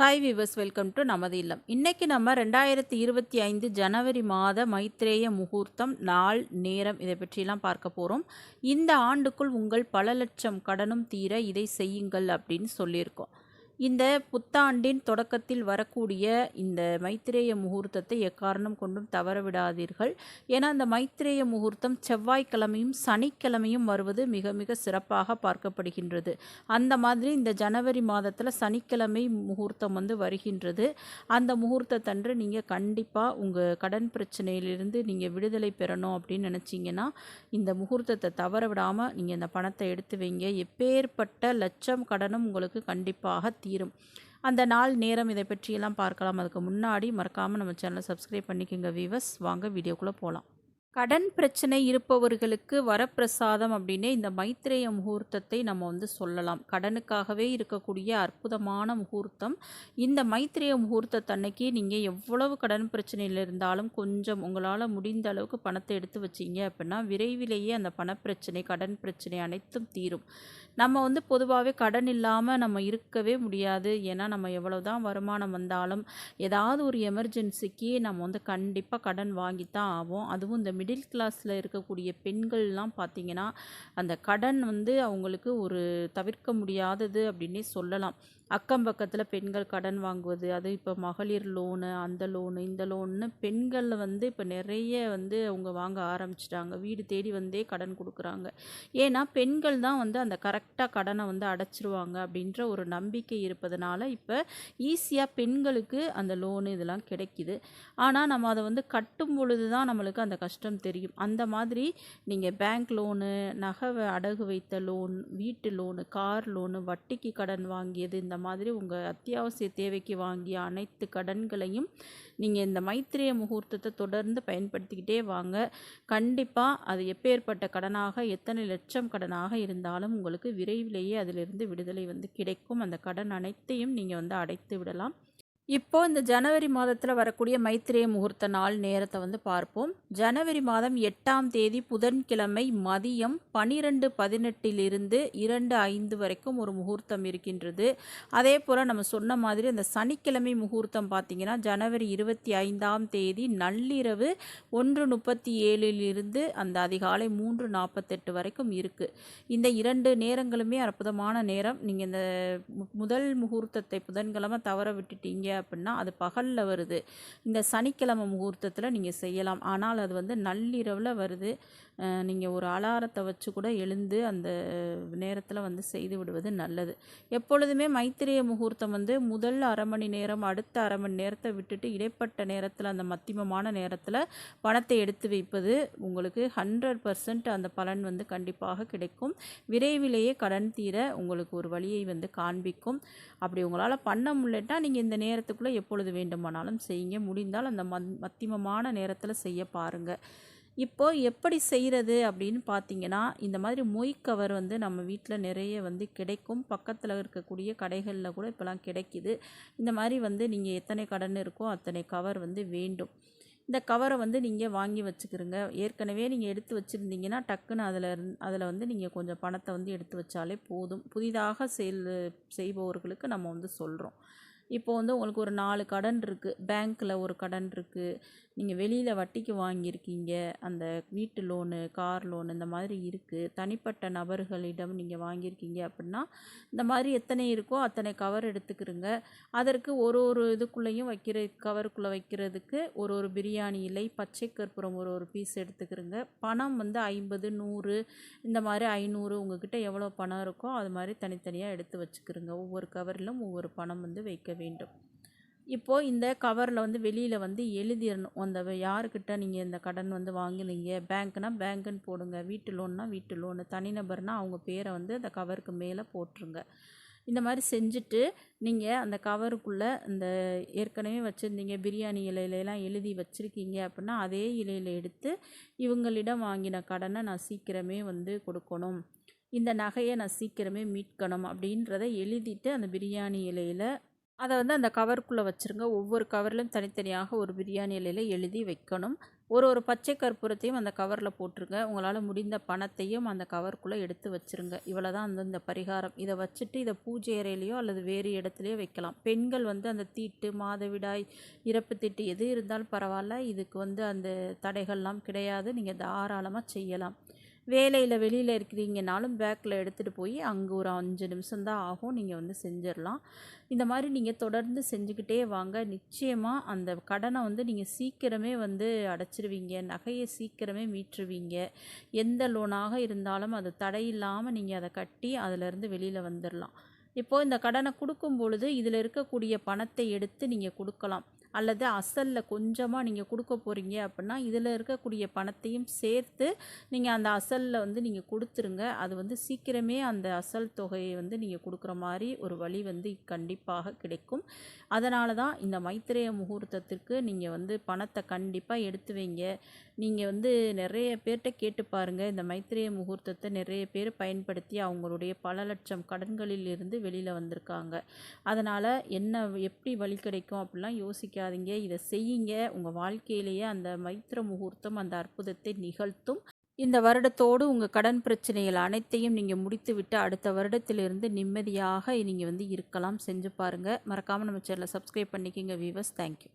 Hi viewers welcome to நமது இல்லம் இன்னைக்கு நம்ம ரெண்டாயிரத்தி இருபத்தி ஐந்து ஜனவரி மாத மைத்ரேய முகூர்த்தம் நாள் நேரம் இதை பற்றிலாம் பார்க்க போகிறோம் இந்த ஆண்டுக்குள் உங்கள் பல லட்சம் கடனும் தீர இதை செய்யுங்கள் அப்படின்னு சொல்லியிருக்கோம். இந்த புத்தாண்டின் தொடக்கத்தில் வரக்கூடிய இந்த மைத்திரேய முகூர்த்தத்தை எக்காரணம் கொண்டும் தவற விடாதீர்கள் ஏன்னா அந்த மைத்திரேய முகூர்த்தம் செவ்வாய்க்கிழமையும் சனிக்கிழமையும் வருவது மிக மிக சிறப்பாக பார்க்கப்படுகின்றது. அந்த மாதிரி இந்த ஜனவரி மாதத்தில் சனிக்கிழமை முகூர்த்தம் வந்து வருகின்றது. அந்த முகூர்த்தத்தன்று நீங்கள் கண்டிப்பாக உங்கள் கடன் பிரச்சனையிலிருந்து நீங்கள் விடுதலை பெறணும் அப்படின்னு நினச்சிங்கன்னா இந்த முகூர்த்தத்தை தவற விடாமல் நீங்கள் இந்த பணத்தை எடுத்து வைங்க. எப்பேற்பட்ட லட்சம் கடனும் உங்களுக்கு கண்டிப்பாக தீரும். அந்த நாள் நேரம் இதை பற்றியெல்லாம் பார்க்கலாம். அதுக்கு முன்னாடி மறக்காமல் நம்ம சேனலை சப்ஸ்கிரைப் பண்ணிக்கோங்க வீவர்ஸ் வாங்க வீடியோக்குள்ளே போகலாம் கடன் பிரச்சனை இருப்பவர்களுக்கு வரப்பிரசாதம் அப்படின்னே இந்த மைத்திரேய முகூர்த்தத்தை நம்ம வந்து சொல்லலாம். கடனுக்காகவே இருக்கக்கூடிய அற்புதமான முகூர்த்தம். இந்த மைத்திரேய முகூர்த்தத்தன்னைக்கு நீங்கள் எவ்வளவு கடன் பிரச்சனையில் இருந்தாலும் கொஞ்சம் உங்களால் முடிந்த அளவுக்கு பணத்தை எடுத்து வச்சிங்க அப்படின்னா விரைவிலேயே அந்த பணப்பிரச்சனை கடன் பிரச்சனை அனைத்தும் தீரும். நம்ம வந்து பொதுவாகவே கடன் இல்லாமல் நம்ம இருக்கவே முடியாது. ஏன்னா நம்ம எவ்வளோ தான் வருமானம் வந்தாலும் ஏதாவது ஒரு எமர்ஜென்சிக்கு நம்ம வந்து கண்டிப்பாக கடன் வாங்கித்தான் ஆகும் அதுவும் இந்த மிடில் கிளாஸில் இருக்கக்கூடிய பெண்கள்லாம் பார்த்திங்கன்னா அந்த கடன் வந்து அவங்களுக்கு ஒரு தவிர்க்க முடியாதது அப்படின்னே சொல்லலாம். அக்கம் பக்கத்தில் பெண்கள் கடன் வாங்குவது அது இப்போ மகளிர் லோனு அந்த லோனு இந்த லோன்னு பெண்களில் வந்து இப்போ நிறைய வந்து அவங்க வாங்க ஆரம்பிச்சிட்டாங்க. வீடு தேடி வந்தே கடன் கொடுக்குறாங்க. ஏன்னா பெண்கள் தான் வந்து அந்த கரெக்டாக கடனை வந்து அடைச்சிருவாங்க அப்படின்ற ஒரு நம்பிக்கை இருப்பதனால இப்போ ஈஸியாக பெண்களுக்கு அந்த லோனு இதெல்லாம் கிடைக்கிது. ஆனால் நம்ம அதை வந்து கட்டும் பொழுது தான் நம்மளுக்கு அந்த கஷ்டம் தெரியும். அந்த மாதிரி நீங்கள் பேங்க் லோனு நகை அடகு வைத்த லோன் வீட்டு லோனு கார் லோனு வட்டிக்கு கடன் வாங்கியது இந்த மாதிரி உங்கள் அத்தியாவசிய தேவைக்கு வாங்கிய அனைத்து கடன்களையும் நீங்கள் இந்த மைத்திரிய முகூர்த்தத்தை தொடர்ந்து பயன்படுத்திக்கிட்டே வாங்க. கண்டிப்பாக அது எப்பேற்பட்ட கடனாக எத்தனை லட்சம் கடனாக இருந்தாலும் உங்களுக்கு விரைவிலேயே அதிலிருந்து விடுதலை வந்து கிடைக்கும். அந்த கடன் அனைத்தையும் நீங்கள் வந்து அடைத்து விடலாம். இப்போது இந்த ஜனவரி மாதத்தில் வரக்கூடிய மைத்திரேய முகூர்த்த நாள் நேரத்தை வந்து பார்ப்போம். ஜனவரி மாதம் எட்டாம் தேதி புதன்கிழமை மதியம் பனிரெண்டு பதினெட்டிலிருந்து இரண்டு ஐந்து வரைக்கும் ஒரு முகூர்த்தம் இருக்கின்றது. அதே போல் நம்ம சொன்ன மாதிரி அந்த சனிக்கிழமை முகூர்த்தம் பார்த்திங்கன்னா ஜனவரி இருபத்தி ஐந்தாம் தேதி நள்ளிரவு ஒன்று முப்பத்தி ஏழிலிருந்து அந்த அதிகாலை மூன்று நாற்பத்தெட்டு வரைக்கும் இருக்குது இந்த இரண்டு நேரங்களுமே அற்புதமான நேரம். நீங்கள் இந்த முதல் முகூர்த்தத்தை புதன்கிழமை தவற விட்டுட்டீங்க அப்படின்னா அது பகலில் வருது. இந்த சனிக்கிழமை முகூர்த்தத்தில் நீங்கள் செய்யலாம். ஆனால் அது வந்து நள்ளிரவில் வருது. நீங்கள் ஒரு அலாரத்தை வச்சு கூட எழுந்து அந்த நேரத்தில் வந்து செய்து விடுவது நல்லது. எப்பொழுதுமே மைத்திரிய முகூர்த்தம் வந்து முதல் அரை மணி நேரம் அடுத்த அரை மணி நேரத்தை விட்டுட்டு இடைப்பட்ட நேரத்தில் அந்த மத்தியமமான நேரத்தில் பணத்தை எடுத்து வைப்பது உங்களுக்கு ஹண்ட்ரட் பர்சன்ட் அந்த பலன் வந்து கண்டிப்பாக கிடைக்கும். விரைவிலேயே கடன் தீர உங்களுக்கு ஒரு வழியை வந்து காண்பிக்கும். அப்படி உங்களால் பண்ண முடியலட்டா நீங்கள் இந்த நேரத்துக்குள்ளே எப்பொழுது வேண்டுமானாலும் செய்யுங்க. முடிந்தால் அந்த மத் மத்தியமமான நேரத்தில் செய்ய பாருங்கள் இப்போது எப்படி செய்கிறது அப்படின்னு பார்த்தீங்கன்னா இந்த மாதிரி மொய் கவர் வந்து நம்ம வீட்டில் நிறைய வந்து கிடைக்கும். பக்கத்தில் இருக்கக்கூடிய கடைகளில் கூட இப்போலாம் கிடைக்கிது. இந்த மாதிரி வந்து நீங்கள் எத்தனை கடன் இருக்கோ அத்தனை கவர் வந்து வேண்டும். இந்த கவரை வந்து நீங்கள் வாங்கி வச்சுக்கிறோங்க ஏற்கனவே நீங்கள் எடுத்து வச்சுருந்தீங்கன்னா டக்குன்னு அதில் அதில் வந்து நீங்கள் கொஞ்சம் பணத்தை வந்து எடுத்து வச்சாலே போதும். புதிதாக செயல் செய்பவர்களுக்கு நம்ம வந்து சொல்கிறோம் இப்போ வந்து உங்களுக்கு ஒரு நாலு கடன் இருக்குது பேங்க்கில் ஒரு கடன் இருக்குது நீங்கள் வெளியில் வட்டிக்கு வாங்கியிருக்கீங்க. அந்த வீட்டு லோனு கார் லோனு இந்த மாதிரி இருக்குது தனிப்பட்ட நபர்களிடம் நீங்கள் வாங்கியிருக்கீங்க அப்படின்னா இந்த மாதிரி எத்தனை இருக்கோ அத்தனை கவர் எடுத்துக்கிறோங்க. அதற்கு ஒரு ஒரு இதுக்குள்ளேயும் வைக்கிற கவருக்குள்ளே வைக்கிறதுக்கு ஒரு ஒரு பிரியாணி இலை பச்சை கற்பூரம் ஒரு ஒரு பீஸ் எடுத்துக்கிறோங்க. பணம் வந்து ஐம்பது நூறு இந்த மாதிரி ஐநூறு உங்ககிட்ட எவ்வளோ பணம் இருக்கோ அது மாதிரி தனித்தனியாக எடுத்து வச்சுக்கிறோங்க. ஒவ்வொரு கவரிலும் ஒவ்வொரு பணம் வந்து வைக்க வேண்டும். இப்போது இந்த கவரில் வந்து வெளியில் வந்து எழுதிடணும் அந்த யாருக்கிட்ட நீங்கள் இந்த கடன் வந்து வாங்கினீங்க? பேங்க்னால் பேங்க்குன்னு போடுங்க. வீட்டு லோன்னா வீட்டு லோனு தனிநபர்னால் அவங்க பேரை வந்து அந்த கவருக்கு மேலே போட்டுருங்க. இந்த மாதிரி செஞ்சுட்டு நீங்கள் அந்த கவருக்குள்ளே இந்த ஏற்கனவே வச்சுருந்தீங்க பிரியாணி இலையிலலாம் எழுதி வச்சுருக்கீங்க அப்படின்னா அதே இலையில் எடுத்து இவங்களிடம் வாங்கின கடனை நான் சீக்கிரமே வந்து கொடுக்கணும். இந்த நகையை நான் சீக்கிரமே மீட்கணும் அப்படின்றத எழுதிட்டு அந்த பிரியாணி இலையில் அதை வந்து அந்த கவருக்குள்ளே வச்சுருங்க. ஒவ்வொரு கவர்லையும் தனித்தனியாக ஒரு பிரியாணி இலையில் எழுதி வைக்கணும். ஒரு ஒரு பச்சை கற்பூரத்தையும் அந்த கவரில் போட்டுருங்க. உங்களால் முடிந்த பணத்தையும் அந்த கவருக்குள்ளே எடுத்து வச்சுருங்க. இவ்வளோ தான் அந்த இந்த பரிகாரம். இதை வச்சுட்டு இதை பூஜை அறையிலையோ அல்லது வேறு இடத்துலையோ வைக்கலாம். பெண்கள் வந்து அந்த தீட்டு மாதவிடாய் இறப்பு தீட்டு எது இருந்தாலும் பரவாயில்ல. இதுக்கு வந்து அந்த தடைகள்லாம் கிடையாது. நீங்கள் தாராளமாக செய்யலாம். வேலையில் வெளியில் இருக்கிறீங்கனாலும் பேக்கில் எடுத்துகிட்டு போய் அங்கே ஒரு அஞ்சு நிமிஷம்தான் ஆகும். நீங்கள் வந்து செஞ்சிடலாம். இந்த மாதிரி நீங்கள் தொடர்ந்து செஞ்சுக்கிட்டே வாங்க. நிச்சயமாக அந்த கடனை வந்து நீங்கள் சீக்கிரமே வந்து அடைச்சிருவீங்க. நகையை சீக்கிரமே மீட்டுருவீங்க. எந்த லோனாக இருந்தாலும் அது தடையில்லாமல் நீங்கள் அதை கட்டி அதிலேருந்து வெளியில் வந்துடலாம். இப்போது இந்த கடனை கொடுக்கும் பொழுது இதில் இருக்கக்கூடிய பணத்தை எடுத்து நீங்கள் கொடுக்கலாம். அல்லது அசலில் கொஞ்சமாக நீங்கள் கொடுக்க போகிறீங்க அப்படின்னா இதில் இருக்கக்கூடிய பணத்தையும் சேர்த்து நீங்கள் அந்த அசலில் வந்து நீங்கள் கொடுத்துருங்க. அது வந்து சீக்கிரமே அந்த அசல் தொகையை வந்து நீங்கள் கொடுக்குற மாதிரி ஒரு வழி வந்து கண்டிப்பாக கிடைக்கும். அதனால தான் இந்த மைத்திரேய முகூர்த்தத்திற்கு நீங்கள் வந்து பணத்தை கண்டிப்பாக எடுத்து வைங்க. நீங்கள் வந்து நிறைய பேர்கிட்ட கேட்டு பாருங்கள் இந்த மைத்திரேய முகூர்த்தத்தை நிறைய பேர் பயன்படுத்தி அவங்களுடைய பல லட்சம் கடன்களில் இருந்து வெளியில் வந்திருக்காங்க. அதனால் என்ன எப்படி வழி கிடைக்கும் அப்படிலாம் யோசிக்க நினைக்காதீங்க. இதை செய்யுங்க. உங்கள் வாழ்க்கையிலேயே அந்த மைத்திர முகூர்த்தம் அந்த அற்புதத்தை நிகழ்த்தும். இந்த வருடத்தோடு உங்கள் கடன் பிரச்சனைகள் அனைத்தையும் நீங்கள் முடித்துவிட்டு அடுத்த வருடத்திலிருந்து நிம்மதியாக நீங்கள் வந்து இருக்கலாம். செஞ்சு பாருங்கள் மறக்காமல் நம்ம சேனலை சப்ஸ்கிரைப் பண்ணிக்கிங்க வீவர்ஸ் தேங்க்யூ